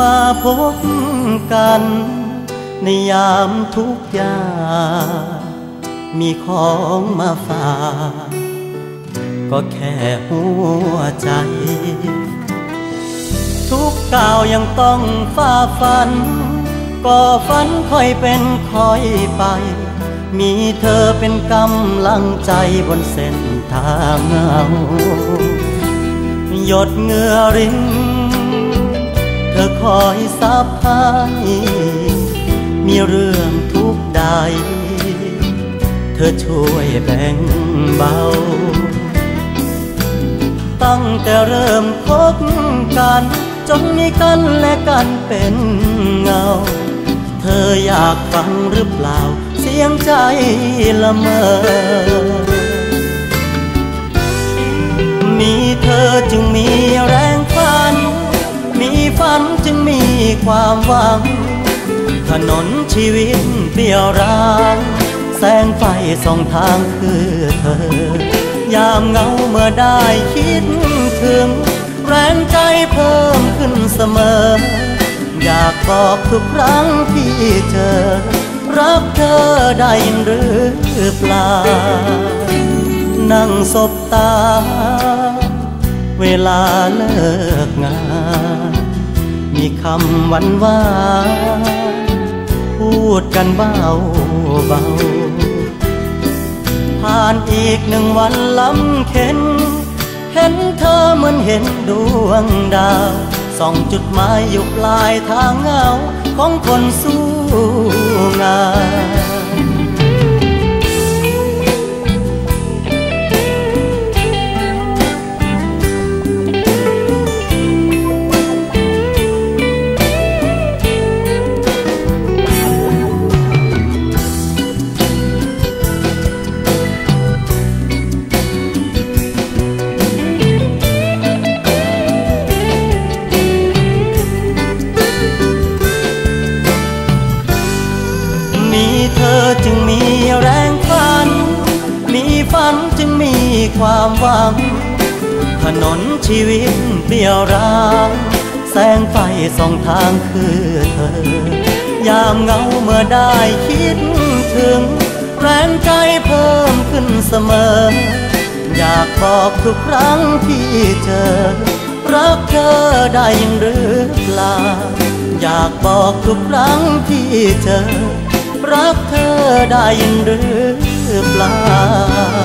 มาพบกัน ในยามทุกยา มีของมาฝากก็แค่หัวใจ ทุกก้าวยังต้องฝ่าฟัน ก็ฝันค่อยเป็นค่อยไป มีเธอเป็นกำลังใจบนเส้นทางเงาหยดเหงื่อริน อคอยซับให้มีเรื่องทุกใด เธอช่วยแบ่งเบา ตั้งแต่เริ่มคบกัน จนมีกันและกันเป็นเงา เธออยากฟังหรือเปล่า เสียงใจละเมอมีเธอจึงมีแร ความหวัง ถนนชีวิตเปลี่ยวร้าง แสงไฟส่องทางคือเธอ ยามเงาเมื่อได้คิดถึง แรงใจเพิ่มขึ้นเสมอ อยากบอกทุกครั้งที่เจอ รักเธอได้หรือเปล่า นั่งสบตา เวลาเลิกงาน มีคำหวันหวานพูดกันเบาเบา ผ่านอีกหนึ่งวันล้ำเข็น เห็นเธอเหมือนเห็นดวงดาวส่องจุดหมายอยู่ปลายทางเงาของคนสู้งาน มีเธอจึงมีแรงฝัน มีฝันจึงมีความหวัง ถนนชีวิตเปลี่ยวร้างแสงไฟส่องทางคือเธอ ยามเงาเมื่อได้คิดถึง แรงใจเพิ่มขึ้นเสมอ อยากบอกทุกครั้งที่เจอ รักเธอได้ยินหรือเปล่าอยากบอกทุกครั้งที่เจอ รักเธอได้ยินหรือเปล่า